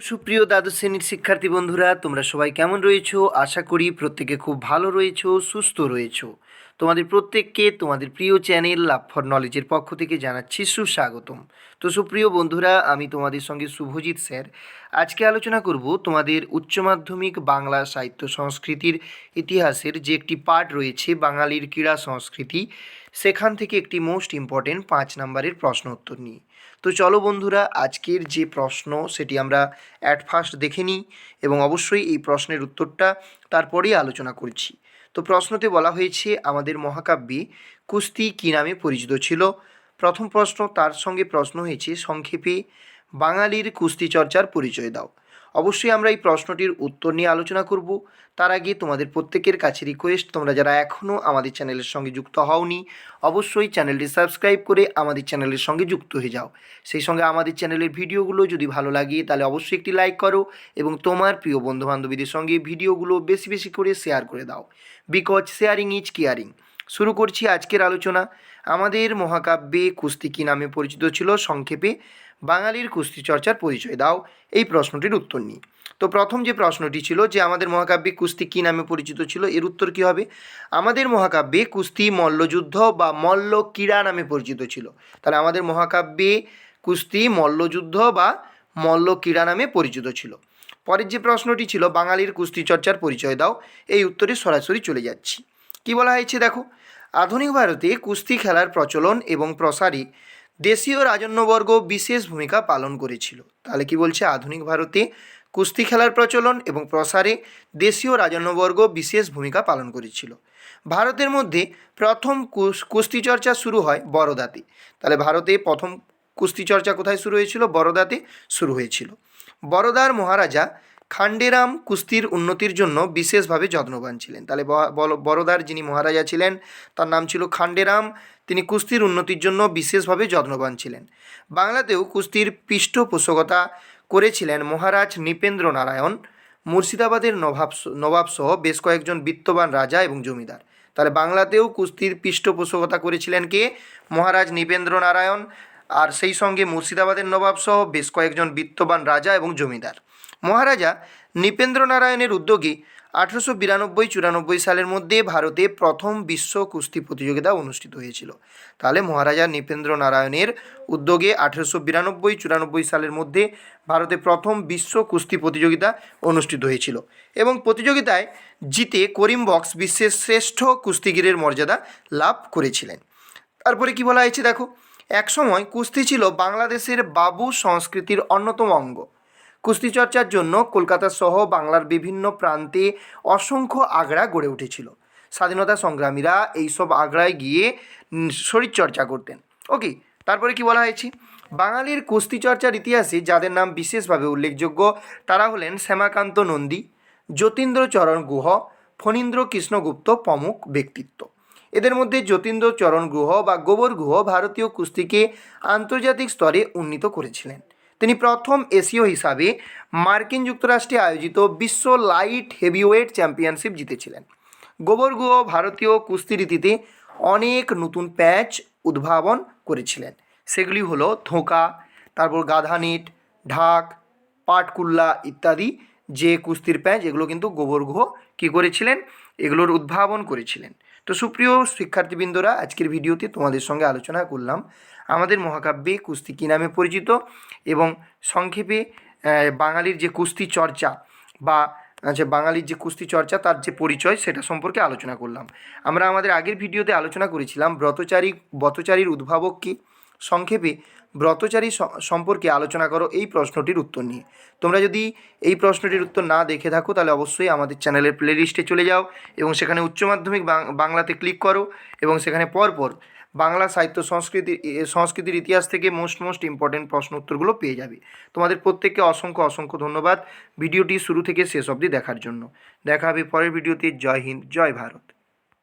সুপ্রিয় দ্বাদশ শ্রেণির শিক্ষার্থী বন্ধুরা, তোমরা সবাই কেমন রয়েছো? আশা করি প্রত্যেকে খুব ভালো রয়েছো, সুস্থ রয়েছো। তোমাদের প্রত্যেককে তোমাদের প্রিয় চ্যানেল লাভ ফর নলেজের পক্ষ থেকে জানাচ্ছি সুস্বাগতম। তো সুপ্রিয় বন্ধুরা, আমি তোমাদের সঙ্গে শুভজিৎ স্যার। আজকে আলোচনা করব তোমাদের উচ্চ মাধ্যমিক বাংলা সাহিত্য সংস্কৃতির ইতিহাসের যে একটি পার্ট রয়েছে, বাঙালির ক্রীড়া সংস্কৃতি। সেখান থেকে একটি মোস্ট ইম্পর্টেন্ট পাঁচ নম্বরের প্রশ্ন উত্তর নিই। তো চলো বন্ধুরা, আজকের যে প্রশ্ন সেটি আমরা অ্যাট ফার্স্ট দেখে নিই এবং অবশ্যই এই প্রশ্নের উত্তরটা তারপরেই আলোচনা করছি। তো প্রশ্নতে বলা হয়েছে, আমাদের মহাকাব্যে কুস্তি কী নামে পরিচিত ছিল? প্রথম প্রশ্ন তার সঙ্গে প্রশ্ন হয়েছে, সংক্ষেপে, বাঙালির কুস্তি চর্চার পরিচয় দাও। অবশ্যই আমরা এই প্রশ্নটির উত্তর নিয়ে আলোচনা করব। তার আগে তোমাদের প্রত্যেকের কাছে রিকোয়েস্ট তোমরা যারা এখনও আমাদের চ্যানেলের সঙ্গে যুক্ত হওনি, অবশ্যই চ্যানেলটি সাবস্ক্রাইব করে আমাদের চ্যানেলের সঙ্গে যুক্ত হয়ে যাও। সেই সঙ্গে আমাদের চ্যানেলের ভিডিওগুলো যদি ভালো লাগে, তাহলে অবশ্যই একটি লাইক করো এবং তোমার প্রিয় বন্ধুবান্ধবীদের সঙ্গে ভিডিওগুলো বেশি বেশি করে শেয়ার করে দাও। বিকজ শেয়ারিং ইজ কেয়ারিং শুরু করছি আজকের আলোচনা। আমাদের মহাকাব্যে কুস্তি কী নামে পরিচিত ছিল? সংক্ষেপে বাঙালির কুস্তি চর্চার পরিচয় দাও। এই প্রশ্নটির উত্তর নিই। তো প্রথম যে প্রশ্নটি ছিল যে আমাদের মহাকাব্যে কুস্তি কী নামে পরিচিত ছিল, এর উত্তর কী হবে? আমাদের মহাকাব্যে কুস্তি, মল্লযুদ্ধ বা মল্ল ক্রীড়া নামে পরিচিত ছিল। তাহলে আমাদের মহাকাব্যে কুস্তি, মল্লযুদ্ধ বা মল্ল ক্রীড়া নামে পরিচিত ছিল। পরের যে প্রশ্নটি ছিল, বাঙালির কুস্তি চর্চার পরিচয় দাও। এই উত্তরে সরাসরি চলে যাচ্ছি। কি বলা হয়েছে দেখো? আধুনিক ভারতে কুস্তি খেলার প্রচলন এবং প্রসারে দেশীয় রাজন্যবর্গ বিশেষ ভূমিকা পালন করেছিল। তাহলে কি বলছে? আধুনিক ভারতে কুস্তি খেলার প্রচলন এবং প্রসারে দেশীয় রাজন্যবর্গ বিশেষ ভূমিকা পালন করেছিল। ভারতের মধ্যে প্রথম কুস- কুস্তি চর্চা শুরু হয় বরোদাতে তাহলে ভারতে প্রথম কুস্তি চর্চা কোথায় শুরু হয়েছিল? বরোদাতে শুরু হয়েছিল। বরোদার মহারাজা খান্ডেরাম কুস্তির উন্নতির জন্য বিশেষভাবে যত্নবান ছিলেন। তাহলে ব- বল- বরোদার যিনি মহারাজা ছিলেন, তার নাম ছিল খান্ডেরাম। তিনি কুস্তির উন্নতির জন্য বিশেষভাবে যত্নবান ছিলেন। বাংলাতেও কুস্তির পৃষ্ঠপোষকতা করেছিলেন মহারাজ নৃপেন্দ্র নারায়ণ মুর্শিদাবাদের নবাব নবাব সহ বেশ কয়েকজন বিত্তবান রাজা এবং জমিদার। তাহলে বাংলাতেও কুস্তির পৃষ্ঠপোষকতা করেছিলেন কে? মহারাজ নৃপেন্দ্র নারায়ণ আর সেই সঙ্গে মুর্শিদাবাদের নবাব সহ বেশ কয়েকজন বিত্তবান রাজা এবং জমিদার। মহারাজা নৃপেন্দ্র নারায়ণের উদ্যোগে আঠেরোশো বিরানব্বই চুরানব্বই সালের মধ্যে ভারতে প্রথম বিশ্ব কুস্তি প্রতিযোগিতা অনুষ্ঠিত হয়েছিল। তাহলে মহারাজা নৃপেন্দ্র নারায়ণের উদ্যোগে আঠেরোশো বিরানব্বই চুরানব্বই সালের মধ্যে ভারতে প্রথম বিশ্ব কুস্তি প্রতিযোগিতা অনুষ্ঠিত হয়েছিল এবং প্রতিযোগিতায় জিতে করিম বক্স বিশ্বের শ্রেষ্ঠ কুস্তিগিরের মর্যাদা লাভ করেছিলেন। তারপরে কি বলা হয়েছে দেখো? একসময় কুস্তি ছিল বাংলাদেশের বাবু সংস্কৃতির অন্যতম অঙ্গ। কুস্তি চর্চার জন্য কলকাতা সহ বাংলার বিভিন্ন প্রান্তে অসংখ্য আগ্রা গড়ে উঠেছিল। স্বাধীনতা সংগ্রামীরা এইসব আগ্রায় গিয়ে শরীরচর্চা করতেন। ওকে, তারপরে কি বলা হয়েছে? বাঙালির কুস্তি চর্চার ইতিহাসে যাদের নাম বিশেষভাবে উল্লেখযোগ্য, তারা হলেন শ্যামাকান্ত নন্দী, যতীন্দ্রচরণ গুহ ফণীন্দ্র কৃষ্ণগুপ্ত প্রমুখ ব্যক্তিত্ব। এদের মধ্যে যতীন্দ্র চরণ গুহ বা গোবর গুহ ভারতীয় কুস্তিকে আন্তর্জাতিক স্তরে উন্নীত করেছিলেন। তিনি প্রথম এশীয় হিসাবে মার্কিন যুক্তরাষ্ট্রে আয়োজিত বিশ্ব লাইট হেভিওয়েট চ্যাম্পিয়নশিপ জিতেছিলেন। গোবর গুহ ভারতীয় কুস্তি রীতিতে অনেক নতুন প্যাচ উদ্ভাবন করেছিলেন। সেগুলি হলো ধোঁকা, তারপর গাধানিট, ঢাক, পাটকুল্লা ইত্যাদি যে কুস্তির প্যাঁচ, এগুলো কিন্তু গোবর গুহ কী করেছিলেন? এগুলোর উদ্ভাবন করেছিলেন। তো সুপ্রিয় শিক্ষার্থীবৃন্দরা, আজকের ভিডিওতে তোমাদের সঙ্গে আলোচনা করলাম আমাদের মহাকাব্যে কুস্তি কী নামে পরিচিত এবং সংক্ষেপে বাঙালির যে কুস্তি চর্চা বা, যে বাঙালির যে কুস্তি চর্চা তার যে পরিচয় সেটা সম্পর্কে আলোচনা করলাম। আমরা আমাদের আগের ভিডিওতে আলোচনা করেছিলাম ব্রতচারী, ব্রতচারীর উদ্ভাবক কী? সংক্ষেপে ব্রতচারী সম্পর্কে আলোচনা করো এই প্রশ্নটির উত্তর নিয়ে। তোমরা যদি এই প্রশ্নটির উত্তর না দেখে থাকো, তাহলে অবশ্যই আমাদের চ্যানেলের প্লেলিস্টে চলে যাও এবং সেখানে উচ্চ মাধ্যমিক বাংলাতে ক্লিক করো এবং সেখানে পরপর বাংলা সাহিত্য সংস্কৃতি সংস্কৃতির ইতিহাস থেকে মোস্ট মোস্ট ইম্পর্টেন্ট প্রশ্ন উত্তরগুলো পেয়ে যাবে। তোমাদের প্রত্যেককে অসংখ্য অসংখ্য ধন্যবাদ। ভিডিওটি শুরু থেকে শেষ অবধি দেখার জন্য। দেখা হবে পরের ভিডিওতে। জয় হিন্দ, জয় ভারত।